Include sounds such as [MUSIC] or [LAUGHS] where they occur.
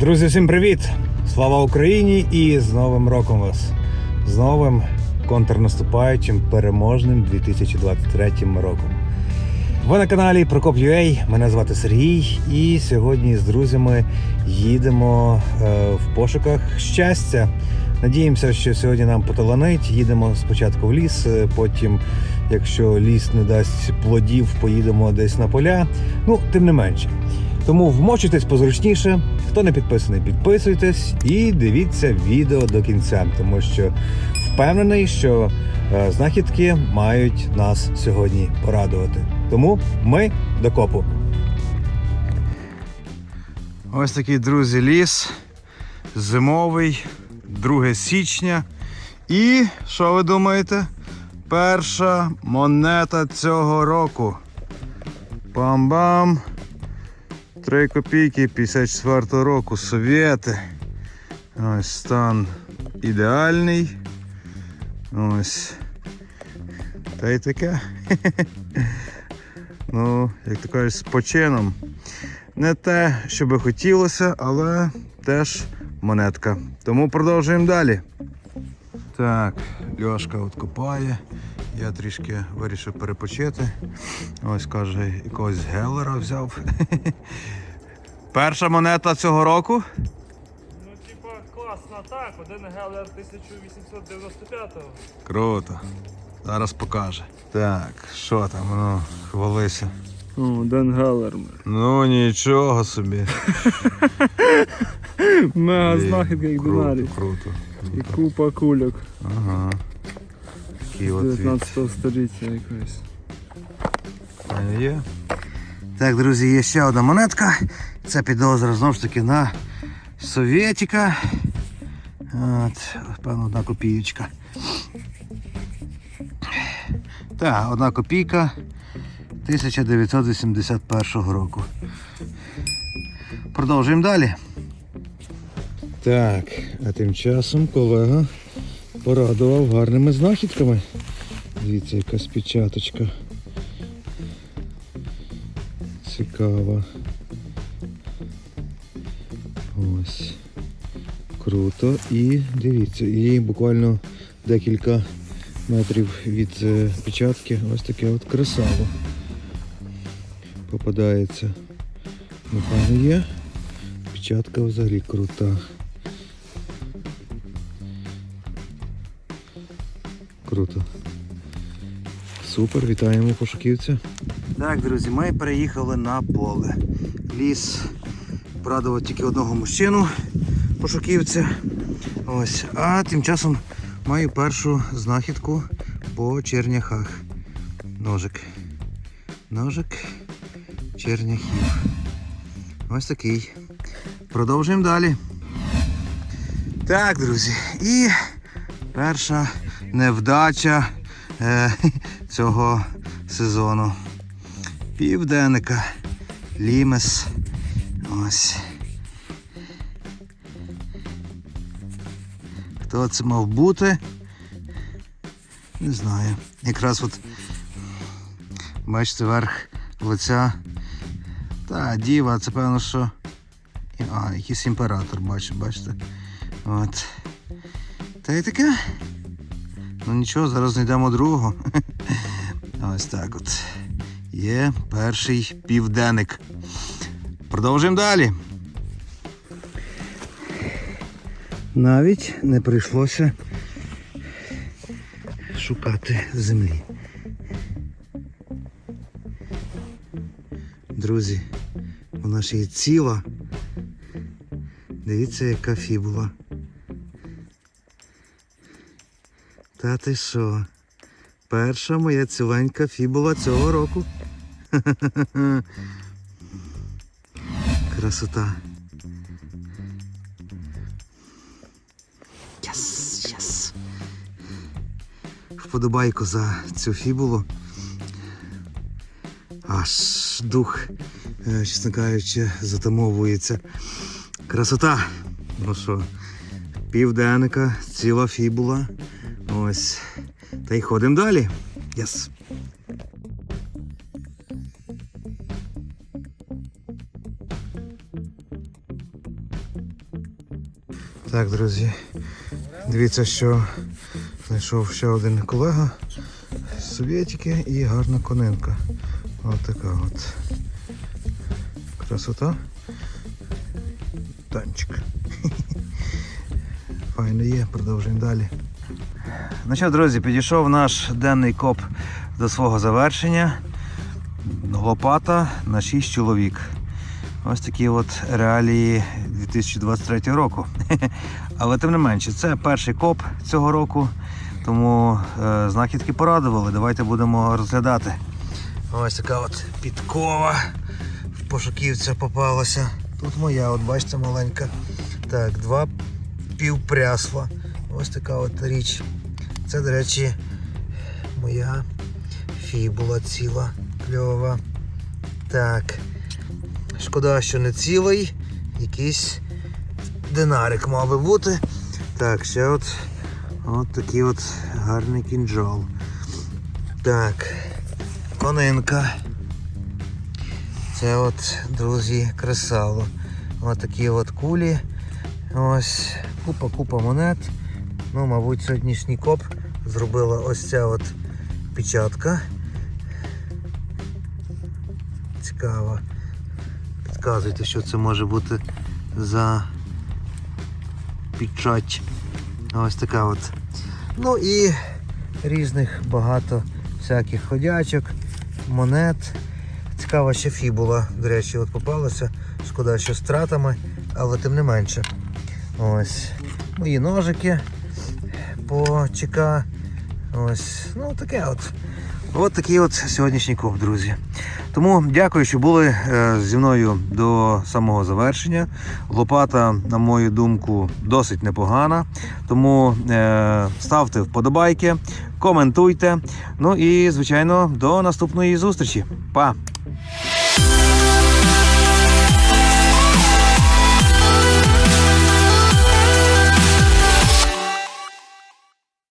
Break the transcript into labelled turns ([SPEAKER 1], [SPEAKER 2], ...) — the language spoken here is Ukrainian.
[SPEAKER 1] Друзі, всім привіт! Слава Україні і з Новим роком вас! З новим контрнаступаючим переможним 2023 роком. Ви на каналі Прокоп.ua, мене звати Сергій, і сьогодні з друзями їдемо е, в пошуках щастя. Надіємося, що сьогодні нам поталанить. Їдемо спочатку в ліс, е, потім, якщо ліс не дасть плодів, поїдемо десь на поля. Ну, тим не менше. Тому вмочитесь позручніше. Хто не підписаний, підписуйтесь і дивіться відео до кінця, тому що впевнений, що е, знахідки мають нас сьогодні порадувати. Тому ми до копу. Ось такий, друзі, ліс. Зимовий, 2 січня. І що ви думаєте? Перша монета цього року. Пам-бам! 3 копійки 54 року, совєти. Ось стан ідеальний. Ось. Та й таке. [LAUGHS] Ну, як то кажуть, з почином. Не те, що би хотілося, але теж монетка. Тому продовжуємо далі. Так, Льошка от копає. Я трішки вирішив перепочити. Ось каже, якогось гелера взяв. [LAUGHS] Перша монета цього року.
[SPEAKER 2] Ну, типа, класно так, один гелер 1895-го.
[SPEAKER 1] Круто. Зараз покаже. Так, що там, ну, хвалися.
[SPEAKER 2] О, один гелер.
[SPEAKER 1] Ну нічого собі. [LAUGHS]
[SPEAKER 2] Мега знахідка, як
[SPEAKER 1] круто,
[SPEAKER 2] динарій.
[SPEAKER 1] круто.
[SPEAKER 2] І купа кульок
[SPEAKER 1] Ага. Такий от
[SPEAKER 2] 19 століття якось.
[SPEAKER 1] Є. Так, друзі, є ще одна монетка. Це підозра знову ж таки на Совєтіка. От, певно, одна копійочка. Так, одна копійка 1981 року. Продовжуємо далі. Так, а тим часом колега порадував гарними знахідками. Дивіться, якась печаточка. Цікава. Ось. Круто. І дивіться, і буквально декілька метрів від е, печатки ось таке от красаво. Попадається. Напевно є. Печатка взагалі крута. Круто. Супер, вітаємо пошуківця. Так, друзі, ми переїхали на поле. Ліс порадував тільки одного мужчину, пошуківця. Ось. А тим часом маю першу знахідку по черняхах. Ножик. Ножик черняхів. Ось такий. Продовжуємо далі. Так, друзі. І перша невдача е, цього сезону. Південника. Лімес. Ось. Хто це мав бути? Не знаю. Якраз от бачите верх лиця. Та, діва, це певно, що. А, якийсь імператор бачу, бачите. От. Та й таке. Ну нічого, зараз знайдемо другого. [LAUGHS] Ось так от. Є перший південник. Продовжуємо далі. Навіть не прийшлося шукати землі. Друзі, вона ще є ціла. Дивіться, яка фібула. Та ти що? Перша моя ціленька фібула цього року. [LAUGHS] Красота. Єс, єс. Вподобайку за цю фібулу. Аж дух, е, чесно кажучи, затамовується. Красота. Ну що, південника, ціла фібула. Ось. Та й ходимо далі. Єс. Так, друзі. Дивіться, що знайшов ще один колега совєтики і гарна конинка. Ось така от. Красота. Танчик. [LAUGHS] Файно є, продовжуємо далі. Ну що, друзі, підійшов наш денний коп до свого завершення. Лопата на 6 чоловік. Ось такі от реалії 2023 року. [LAUGHS] Але тим не менше, це перший коп цього року, тому е, знахідки порадували. Давайте будемо розглядати. Ось така от підкова в пошуківця попалася. Тут моя, от бачите, маленька. Так, два півпрясла. Ось така от річ. Це, до речі, моя фібула ціла, кльова. Так. Шкода, що не цілий. Якийсь динарик мав би бути. Так, ще от, от такий от гарний кінжал. Так, конинка. Це от, друзі, кресало. Ось такі от кулі. Ось купа-купа монет. Ну, мабуть, сьогоднішній коп зробила ось ця от печатка. Цікаво. Підказуйте, що це може бути за печать. Ось така от. Ну і різних багато всяких ходячок, монет. Цікава ще фібула, до речі, от попалася. Шкода, що з тратами, але тим не менше. Ось. Мої ножики по ЧК. Ось. Ну таке от. От такий от сьогоднішній коп, друзі. Тому дякую, що були е, зі мною до самого завершення. Лопата, на мою думку, досить непогана. Тому е, ставте вподобайки, коментуйте. Ну і, звичайно, до наступної зустрічі. Па!